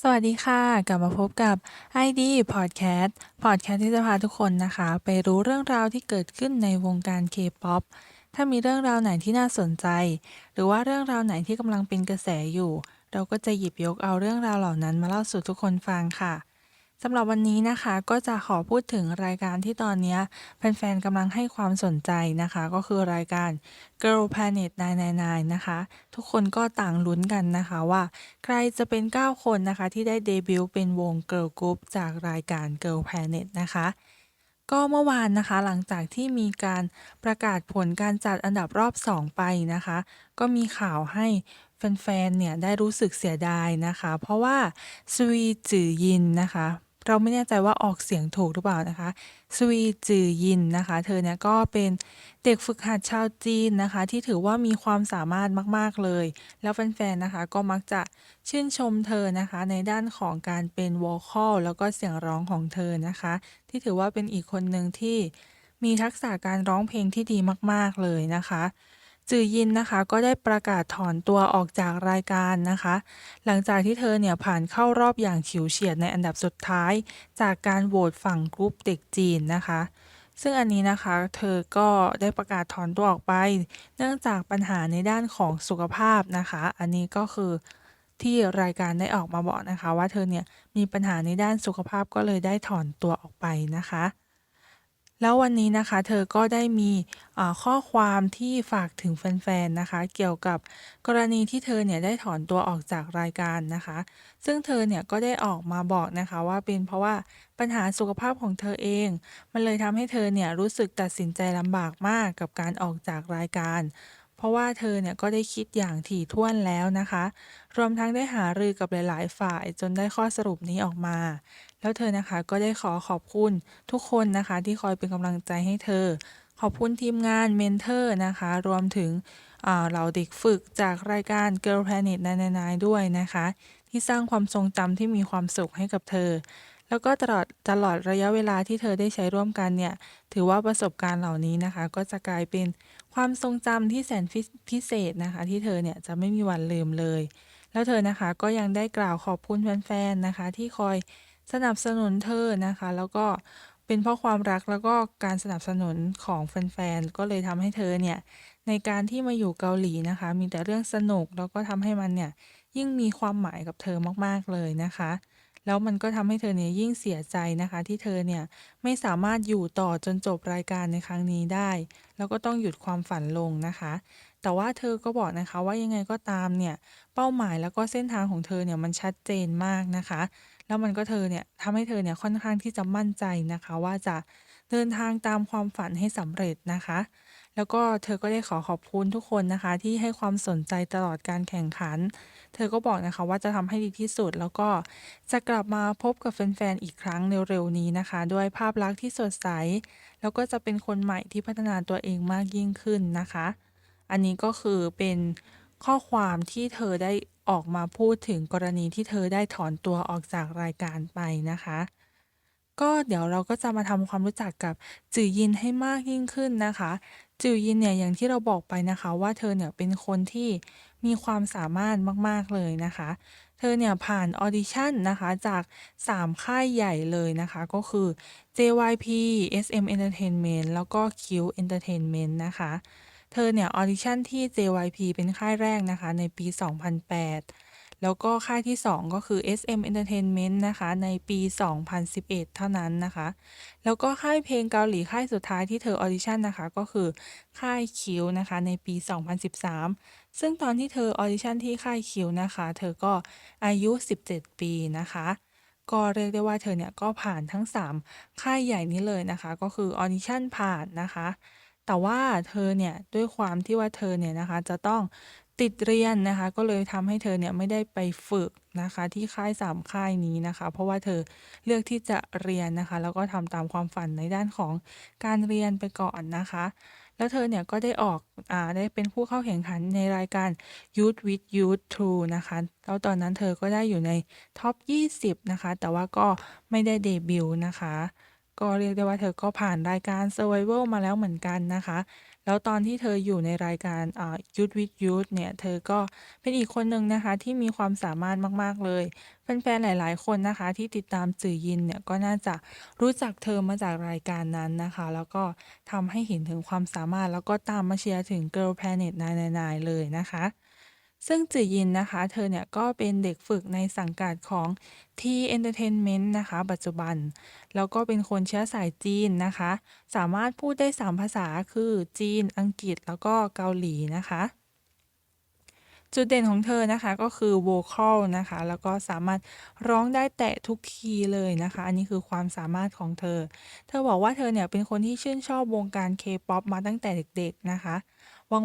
สวัสดีค่ะ กลับมาพบกับ ID Podcast Podcast ที่จะพาทุกคนนะคะ ไปรู้เรื่องราวที่เกิดขึ้นในวงการ K-POP ถ้ามีเรื่องราวไหนที่น่าสนใจ หรือว่าเรื่องราวไหนที่กำลังเป็นกระแสอยู่ เราก็จะหยิบยกเอาเรื่องราวเหล่านั้นมาเล่าสู่ทุกคนฟังค่ะ สำหรับวันนี้นะคะก็จะขอพูดถึงรายการที่ตอนนี้แฟนๆกำลังให้ความสนใจนะคะ ก็คือรายการ Girl Planet 999 นะคะ ทุกคนก็ต่างลุ้นกันนะคะว่า ใครจะเป็น 9 คนนะคะที่ได้เดบิวต์เป็นวง Girl Group จากรายการ Girl Planet นะคะก็เมื่อวานนะคะหลังจากที่มีการประกาศผลการจัดอันดับรอบ 2 ไปนะคะ ก็มีข่าวให้แฟนๆเนี่ยได้รู้สึกเสียดายนะคะ เพราะว่าสวีจือยินนะคะ เราไม่แน่ใจว่าออกเสียงถูกหรือเปล่านะคะสวีจือยินนะคะ เธอเนี่ยก็เป็นเด็กฝึกหัดชาวจีนนะคะ ที่ถือว่ามีความสามารถมาก ๆ เลย แล้วแฟนๆนะคะ ก็มักจะชื่นชมเธอนะคะ ในด้านของการเป็นวอลคอลแล้วก็เสียงร้องของเธอนะคะ ที่ถือว่าเป็นอีกคนหนึ่งที่มีทักษะการร้องเพลงที่ดีมาก ๆ เลยนะคะ จือยินนะคะก็ได้ประกาศถอนตัวออกจากรายการนะคะ หลังจากที่เธอเนี่ยผ่านเข้ารอบอย่างฉิวเฉียดในอันดับสุดท้าย จากการโหวตฝั่งกรุ๊ปเด็กจีนนะคะ ซึ่งอันนี้นะคะเธอก็ได้ประกาศถอนตัวออกไป เนื่องจากปัญหาในด้านของสุขภาพนะคะ อันนี้ก็คือที่รายการได้ออกมาบอกนะคะ ว่าเธอเนี่ยมีปัญหาในด้านสุขภาพก็เลยได้ถอนตัวออกไปนะคะ แล้ววันนี้นะคะเธอก็ได้มีข้อความที่ฝากถึงแฟนๆนะคะ เกี่ยวกับกรณีที่เธอเนี่ยได้ถอนตัวออกจากรายการนะคะ ซึ่งเธอเนี่ยก็ได้ออกมาบอกนะคะว่าเป็นเพราะว่าปัญหาสุขภาพของเธอเอง มันเลยทำให้เธอเนี่ยรู้สึกตัดสินใจลำบากมากกับการออกจากรายการ เพราะว่าเธอเนี่ยก็ได้คิดอย่างถี่ถ้วนแล้วนะคะ รวมทั้งได้หารือกับหลาย ๆ ฝ่ายจนได้ข้อสรุปนี้ออกมา แล้วเธอนะคะก็ได้ขอขอบคุณทุกคนนะคะที่คอยเป็นกำลังใจให้เธอ ขอบคุณทีมงานเมนเทอร์นะคะ รวมถึงเหล่าเด็กฝึกจากรายการ Girl Planet 999ด้วยนะคะ ที่สร้างความทรงจำที่มีความสุขให้กับเธอ แล้วก็ตลอดตลอดระยะเวลาที่เธอได้ใช้ร่วมกันเนี่ย ถือว่าประสบการณ์เหล่านี้นะคะ ก็จะกลายเป็นความทรงจำที่แสนพิเศษนะคะ ที่เธอเนี่ยจะไม่มีวันลืมเลย แล้วเธอนะคะก็ยังได้กล่าวขอบคุณแฟนๆนะคะ ที่คอยสนับสนุนเธอนะคะ แล้วก็เป็นเพราะความรักแล้วก็การสนับสนุนของแฟนๆ ก็เลยทำให้เธอเนี่ย ในการที่มาอยู่เกาหลีนะคะ มีแต่เรื่องสนุกแล้วก็ทำให้มันเนี่ย ยิ่งมีความหมายกับเธอมากๆเลยนะคะ แล้วมันก็ทำให้เธอเนี่ยยิ่งเสียใจนะคะ ที่เธอเนี่ยไม่สามารถอยู่ต่อจนจบรายการในครั้งนี้ได้ แล้วก็ต้องหยุดความฝันลงนะคะ แต่ว่าเธอก็บอกนะคะว่ายังไงก็ตามเนี่ยเป้าหมายแล้วก็เส้นทางของเธอเนี่ยมันชัดเจนมากนะคะ แล้วมันก็เธอเนี่ยทำให้เธอเนี่ยค่อนข้างที่จะมั่นใจนะคะ ว่าจะ เดินทางตามความฝันให้สำเร็จนะคะ แล้วก็เธอก็ได้ขอขอบคุณทุกคนนะคะ ที่ให้ความสนใจตลอดการแข่งขัน เธอก็บอกนะคะว่าจะทำให้ดีที่สุด แล้วก็จะกลับมาพบกับแฟนๆอีกครั้งเร็วๆนี้นะคะ ด้วยภาพลักษณ์ที่สดใส แล้วก็จะเป็นคนใหม่ที่พัฒนาตัวเองมากยิ่งขึ้นนะคะ อันนี้ก็คือเป็นข้อความที่เธอได้ออกมาพูดถึงกรณีที่เธอได้ถอนตัวออกจากรายการไปนะคะ ก็เดี๋ยวเราก็จะมาทำความรู้จักกับจือยินให้มากยิ่งขึ้นนะคะ จือยินเนี่ยอย่างที่เราบอกไปนะคะว่าเธอเนี่ยเป็นคนที่มีความสามารถมากๆเลยนะคะ เธอเนี่ยผ่านออดิชั่นนะคะจาก 3 ค่ายใหญ่เลยนะคะ ก็คือ JYP SM Entertainment แล้วก็ Q Entertainment นะคะ เธอเนี่ยออดิชั่นที่ JYP เป็นค่ายแรกนะคะในปี 2008 แล้วก็ค่ายที่ 2 ก็คือ SM Entertainment นะคะ ในปี 2011 เท่านั้นนะคะ แล้วก็ค่ายเพลงเกาหลีค่ายสุดท้ายที่เธอออดิชั่นนะคะ ก็คือค่ายคิวนะคะในปี 2013 ซึ่งตอนที่เธอออดิชั่นที่ค่ายคิวนะคะ เธอก็อายุ 17 ปีนะคะก็เรียกได้ว่าเธอเนี่ยก็ผ่านทั้ง 3 ค่ายใหญ่นี้เลยนะคะ ก็คือออดิชั่นผ่านนะคะ แต่ว่าเธอเนี่ยด้วยความที่ว่าเธอเนี่ยนะคะจะต้อง ติดเรียนนะคะ ก็เลยทำให้เธอเนี่ยไม่ได้ไปฝึกนะคะ ที่ค่าย3ค่ายนี้นะคะ เพราะว่าเธอเลือกที่จะเรียนนะคะ แล้วก็ทำตามความฝันในด้านของการเรียนไปก่อนนะคะ แล้วเธอเนี่ยก็ได้ออกอ่าได้เป็นผู้เข้าแข่งขันในรายการ Youth with Youth 2นะคะแล้วตอนนั้นเธอก็ได้อยู่ในท็อป 20 นะคะ แต่ว่าก็ไม่ได้เดบิวต์นะคะก็เรียกได้ว่าเธอก็ผ่านรายการ Survival มาแล้วเหมือนกันนะคะ แล้วตอนที่เธออยู่ในรายการยุทธวิทยุทธเนี่ย เธอก็เป็นอีกคนหนึ่งนะคะที่มีความสามารถมาก ๆ เลยแฟนๆหลาย ๆ คนนะคะ ที่ติดตามสื่อยินเนี่ยก็น่าจะรู้จักเธอมาจากรายการนั้นนะคะ แล้วก็ทำให้เห็นถึงความสามารถแล้วก็ตามมาเชียร์ถึง Girl Planet นายๆเลยนะคะ ซึ่งจือยินนะคะ เธอเนี่ยก็เป็นเด็กฝึกในสังกัดของ T Entertainment นะคะ ปัจจุบัน แล้วก็เป็นคนเชื้อสายจีนนะคะ สามารถพูดได้ 3 ภาษาคือจีน อังกฤษ แล้วก็เกาหลีนะคะ จุดเด่นของเธอนะคะก็คือโวคัลนะคะ แล้วก็สามารถร้องได้แตะทุกคีย์เลยนะคะ อันนี้คือความสามารถของเธอ เธอบอกว่าเธอเนี่ยเป็นคนที่ชื่นชอบวงการ K-pop มาตั้งแต่เด็กๆนะคะ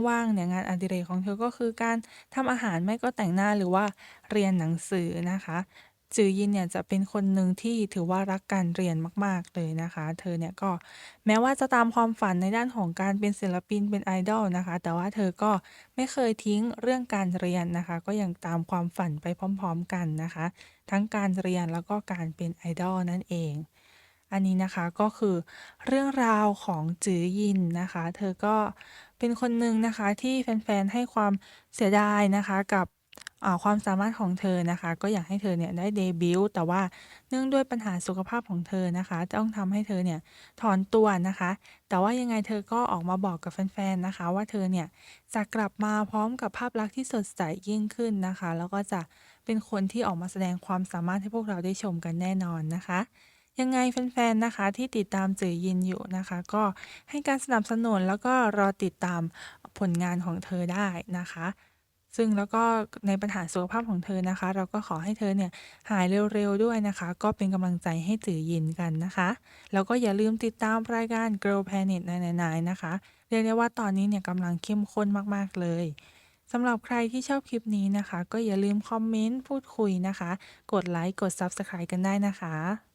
ว่างๆเนี่ยงานอดิเรกของเธอก็คือการทำอาหารไม่ก็แต่งหน้าหรือว่าเรียนหนังสือนะคะจือยินเนี่ยจะเป็นคนหนึ่งที่ถือว่ารักการเรียนมาก ๆ เลยนะคะ เธอเนี่ยก็แม้ว่าจะตามความฝันในด้านของการเป็นศิลปินเป็น idol นะคะ แต่ว่าเธอก็ไม่เคยทิ้งเรื่องการเรียนนะคะ ก็ยังตามความฝันไปพร้อม ๆ กันนะคะ ทั้งการเรียนแล้วก็การเป็น idol นั่นเอง อันนี้นะคะก็คือเรื่องราวของจือยินนะคะ เธอก็ เป็นคนหนึ่งนะคะที่แฟนๆ ให้ความเสียดายนะคะกับความสามารถของเธอนะคะ ก็อยากให้เธอเนี่ยได้เดบิวต์แต่ว่าเนื่องด้วยปัญหาสุขภาพของเธอนะคะ ต้องทำให้เธอเนี่ยถอนตัวนะคะ แต่ว่ายังไงเธอก็ออกมาบอกกับแฟนๆนะคะ ว่าเธอเนี่ยจะกลับมาพร้อมกับภาพลักษณ์ที่สดใสยิ่งขึ้นนะคะ แล้วก็จะเป็นคนที่ออกมาแสดงความสามารถให้พวกเราได้ชมกันแน่นอนนะคะ ยังไงแฟนๆนะคะที่ติดตามจือยินอยู่นะคะ ก็ให้การสนับสนุนแล้วก็รอติดตามผลงานของเธอได้นะคะ ซึ่งแล้วก็ในปัญหาสุขภาพของเธอนะคะ เราก็ขอให้เธอเนี่ยหายเร็วๆด้วยนะคะ ก็เป็นกำลังใจให้จือยินกันนะคะ แล้วก็อย่าลืมติดตามรายการ Girl Planet 999นะคะ เรียกได้ว่าตอนนี้เนี่ยกำลังเข้มข้นมากๆเลยสำหรับใครที่ชอบคลิปนี้นะคะ ก็อย่าลืมคอมเมนต์ พูดคุยนะคะ กดไลค์ กด Subscribe กันได้นะคะ